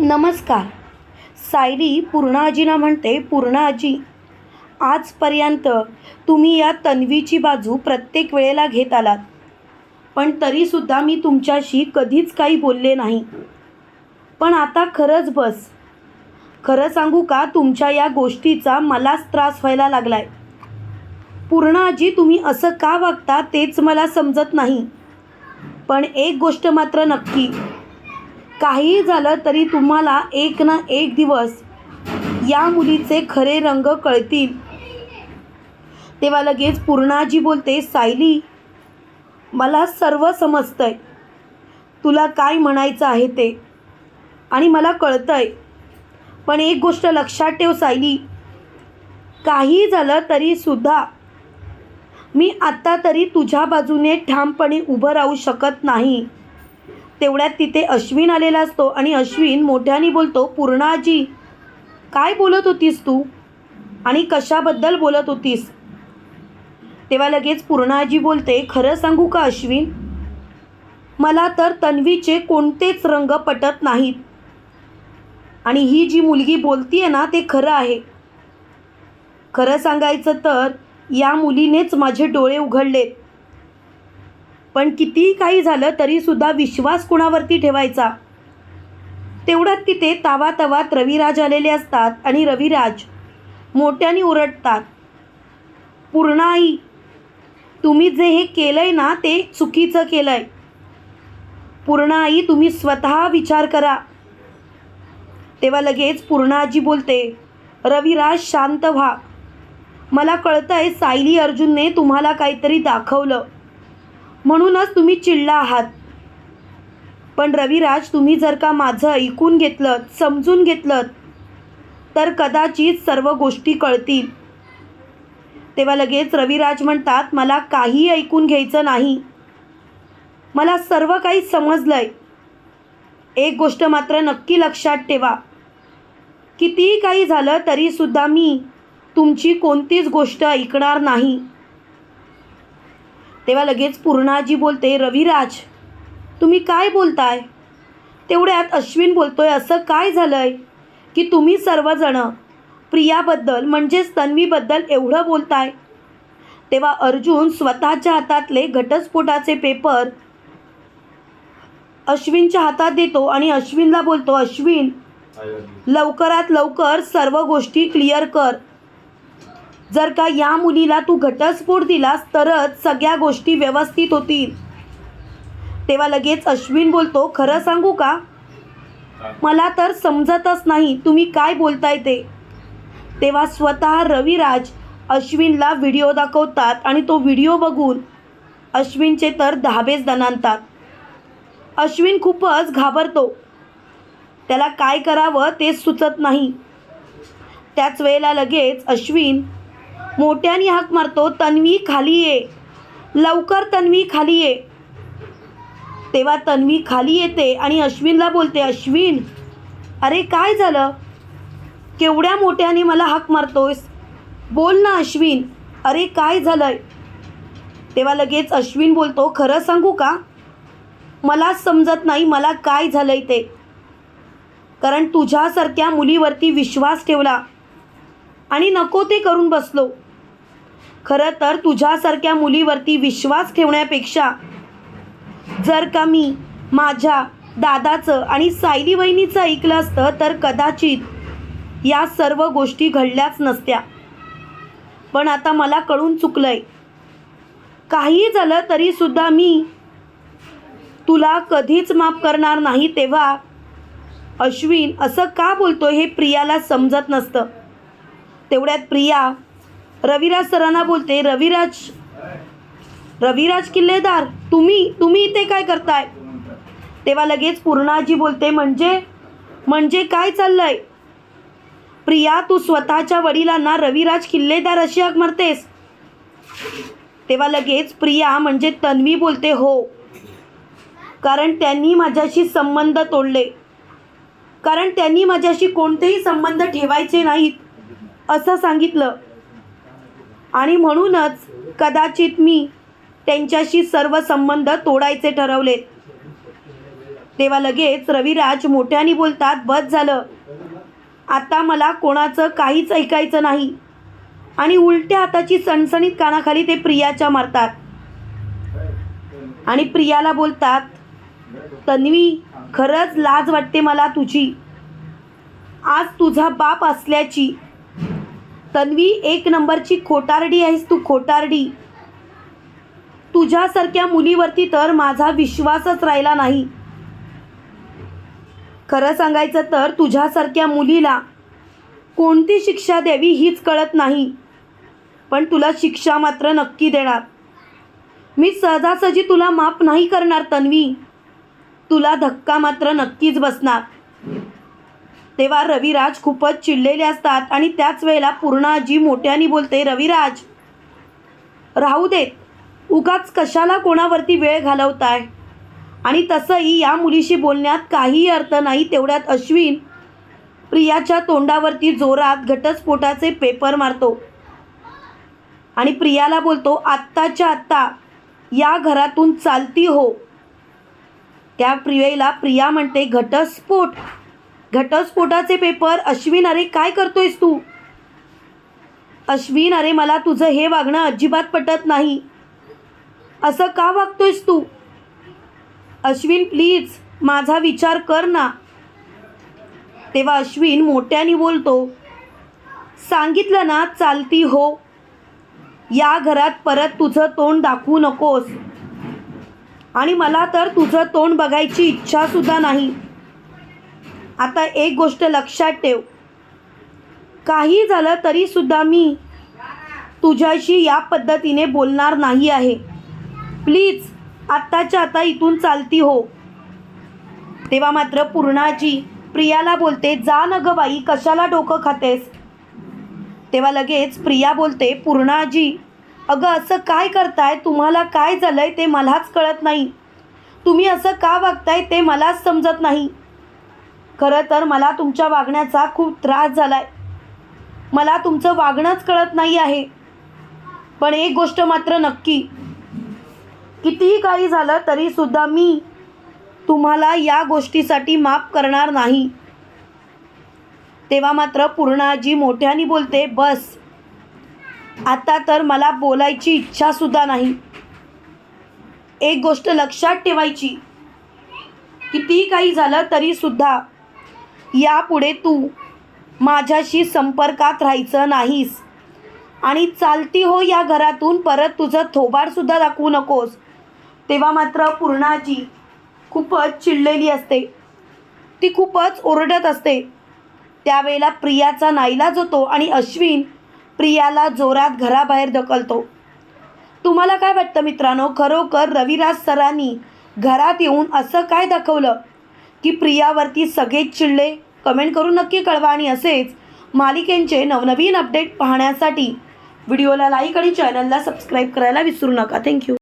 नमस्कार. सायली पूर्णाजीना म्हणते पूर्णाजी आजपर्यंत तुम्ही या तन्वीची बाजू प्रत्येक वेळेला घेत आलात. पण तरीसुद्धा मी तुमच्याशी कधीच काही बोलले नाही. पण आता खरंच बस. खरं सांगू का तुमच्या या गोष्टीचा मलाच त्रास व्हायला लागलाय. पूर्णाजी तुम्ही असं का वागता तेच मला समजत नाही. पण एक गोष्ट मात्र नक्की काहीही झालं तरी तुम्हाला एक ना एक दिवस या मुलीचे खरे रंग कळतील. तेव्हा लगेच पूर्णाजी बोलते सायली मला सर्व समजतंय. तुला काय म्हणायचं आहे ते? आणि मला कळतंय. पण एक गोष्ट लक्षात ठेव सायली. काही झालं तरीसुद्धा मी आत्ता तरी तुझ्या बाजूने ठामपणे उभं राहू शकत नाही. तेवढ्यात तिथे अश्विन आलेला असतो आणि अश्विन मोठ्याने बोलतो पूर्णाजी काय बोलत होतीस तू? आणि कशाबद्दल बोलत होतीस? तेव्हा लगेच पूर्णाजी बोलते खरं सांगू का अश्विन? मला तर तन्वीचे कोणतेच रंग पटत नाहीत. आणि ही जी मुलगी बोलतीये ना ते खरं आहे. खरं सांगायचं तर या मुलीनेच माझे डोळे उघडलेत. पण कितीही काही झालं तरीसुद्धा विश्वास कुणावरती ठेवायचा? तेवढ्यात तिथे तावा तवात रविराज आलेले असतात आणि रविराज मोठ्याने ओरडतात. पूर्णाई तुम्ही जे हे केलं आहे ना ते चुकीचं केलं आहे पूर्णाई तुम्ही स्वतः विचार करा. तेव्हा लगेच पूर्णाजी बोलते रविराज शांत व्हा. मला कळतं आहे सायली अर्जुनने तुम्हाला काहीतरी दाखवलं. म्हणूनच तुम्ही चिडला आहात. पण रविराज तुम्ही जर का माझं ऐकून घेतलं समजून घेतलं तर कदाचित सर्व गोष्टी कळतील. तेव्हा लगेच रविराज म्हणतात मला काही ऐकून घ्यायचं नाही. मला सर्व काही समजलंय. एक गोष्ट मात्र नक्की लक्षात ठेवा. कितीही काही झालं तरीसुद्धा मी तुमची कोणतीच गोष्ट ऐकणार नाही. तेव्हा लगेच पूर्णाजी बोलते रविराज तुम्ही काय बोलताय? तेवढ्यात अश्विन बोलतोय असं काय झालंय की तुम्ही सर्वजणं प्रियाबद्दल म्हणजेच तन्वीबद्दल एवढं बोलताय? तेव्हा अर्जुन स्वतःच्या हातातले घटस्फोटाचे पेपर अश्विनच्या हातात देतो आणि अश्विनला बोलतो अश्विन लवकरात लवकर सर्व गोष्टी क्लिअर कर. जर का या मुलीला तू घटस्फोट दिलास तरच सगळ्या गोष्टी व्यवस्थित होतील. तेव्हा लगेच अश्विन बोलतो खरं सांगू का? मला तर समजतच नाही तुम्ही काय बोलताय ते. तेव्हा स्वतः रविराज अश्विनला व्हिडिओ दाखवतात आणि तो व्हिडिओ बघून अश्विनचे तर दहाबेच दणानतात अश्विन खूपच घाबरतो. त्याला काय करावं तेच सुचत नाही. त्याच वेळेला लगेच अश्विन मोठ्याने हाक मारतो तन्वी खाली ये. लवकर तन्वी खाली ये. तेव्हा तन्वी खाली येते आणि अश्विनला बोलते अश्विन अरे काय झालं? केवढ्या मोठ्याने मला हाक मारतोयस? बोल ना अश्विन अरे काय झालंय? तेव्हा लगेच अश्विन बोलतो खरं सांगू का? मला समजत नाही मला काय झालंय ते. कारण तुझ्यासारख्या मुलीवरती विश्वास ठेवला आणि नको ते करून बसलो. खरं तर तुझ्यासारख्या मुलीवरती विश्वास ठेवण्यापेक्षा जर का मी माझ्या दादाचं आणि सायली वहिनीचं ऐकलं असतं तर कदाचित या सर्व गोष्टी घडल्याच नसत्या. पण आता मला कळून चुकलंय. काही झालं तरीसुद्धा मी तुला कधीच माफ करणार नाही तेव्हा अश्विन असं का बोलतो हे प्रियाला समजत नसतं. तेवढ्यात प्रिया रविराज सरांना बोलते रविराज रविराज किल्लेदार तुम्ही तुम्ही इथे काय करताय? तेव्हा लगेच पूर्णाजी बोलते म्हणजे म्हणजे काय चाललंय? प्रिया तू स्वतःच्या वडिलांना रविराज किल्लेदार अशी हाक मारतेस. तेव्हा लगेच प्रिया म्हणजे तन्वी बोलते हो कारण त्यांनी माझ्याशी संबंध तोडले. कारण त्यांनी माझ्याशी कोणतेही संबंध ठेवायचे नाहीत. असं सांगितलं. आणि म्हणूनच कदाचित मी त्यांच्याशी सर्व संबंध तोडायचे ठरवले. तेव्हा लगेच रविराज मोठ्याने बोलतात बस झालं. आता मला कोणाचं काहीच ऐकायचं नाही. आणि उलट्या हाताची सणसणीत कानाखाली ते प्रियाच्या मारतात. आणि प्रियाला बोलतात तन्वी खरंच लाज वाटते मला तुझी. आज तुझा बाप असल्याची तन्वी एक नंबरची खोटारडी आहेस तू खोटारडी. तुझ्यासारख्या मुलीवरती तर माझा विश्वासच राहिला नाही. खरं सांगायचं तर तुझ्यासारख्या मुलीला कोणती शिक्षा द्यावी हीच कळत नाही. पण तुला शिक्षा मात्र नक्की देणार. मी सहजासहजी तुला माफ नाही करणार तन्वी. तुला धक्का मात्र नक्कीच बसणार. तेव्हा रविराज खूपच चिडलेले असतात आणि त्याच वेळेला पूर्णाजी मोठ्याने बोलते रविराज राहू देत. उगाच कशाला कोणावरती वेळ घालवताय? आणि तसंही या मुलीशी बोलण्यात काहीही अर्थ नाही. तेवढ्यात अश्विन प्रियाच्या तोंडावरती जोरात घटस्फोटाचे पेपर मारतो आणि प्रियाला बोलतो आत्ताच्या आत्ता या घरातून चालती हो. त्या प्रियेला प्रिया म्हणते घटस्फोट. घटस्फोटाचे पेपर अश्विन अरे काय करतोयस तू? अश्विन अरे मला तुझं हे वागणं अजिबात पटत नाही. असं का वागतोयस तू? अश्विन प्लीज माझा विचार कर ना. तेव्हा अश्विन मोठ्याने बोलतो सांगितलं ना चालती हो. या घरात परत तुझं तोंड दाखवू नकोस. आणि मला तर तुझं तोंड बघायची इच्छासुद्धा नाही. आता एक गोष्ट लक्षात ठेव. काही झालं तरीसुद्धा मी तुझ्याशी या पद्धतीने बोलणार नाही आहे. प्लीज आत्ताच्या आता इथून चालती हो. तेव्हा मात्र पूर्णाजी प्रियाला बोलते जा न ग बाई कशाला डोकं खातेस? तेव्हा लगेच प्रिया बोलते पूर्णाजी अगं असं काय करताय? तुम्हाला काय झालंय ते मलाच कळत नाही. तुम्ही असं का वागताय ते मलाच समजत नाही. खरं तर मला तुमच्या वागण्याचा खूप त्रास झाला आहे मला तुमचं वागणंच कळत नाही आहे. पण एक गोष्ट मात्र नक्की. कितीही काही झालं तरीसुद्धा मी तुम्हाला या गोष्टीसाठी माफ करणार नाही. तेव्हा मात्र पूर्णाजी मोठ्याने बोलते बस. आता तर मला बोलायची इच्छासुद्धा नाही. एक गोष्ट लक्षात ठेवायची. कितीही काही झालं तरीसुद्धा यापुढे तू माझ्याशी संपर्कात राहायचं नाहीस. आणि चालती हो या घरातून परत तुझं थोबाडसुद्धा दाखवू नकोस. तेव्हा मात्र पूर्णाजी खूपच चिडलेली असते. ती खूपच ओरडत असते. त्यावेळेला प्रियाचा नाईलाज होतो आणि अश्विन प्रियाला जोरात घराबाहेर ढकलतो. तुम्हाला काय वाटतं मित्रांनो? खरोखर रविराज सरांनी घरात येऊन असं काय दाखवलं? की प्रियावरती सगळेच चिडले. कमेंट करून नक्की कळवा आणि असेच मालिकेंचे नवनवीन अपडेट पाहण्यासाठी व्हिडिओला लाईक आणि चॅनलला सबस्क्राईब करायला विसरू नका. थँक्यू.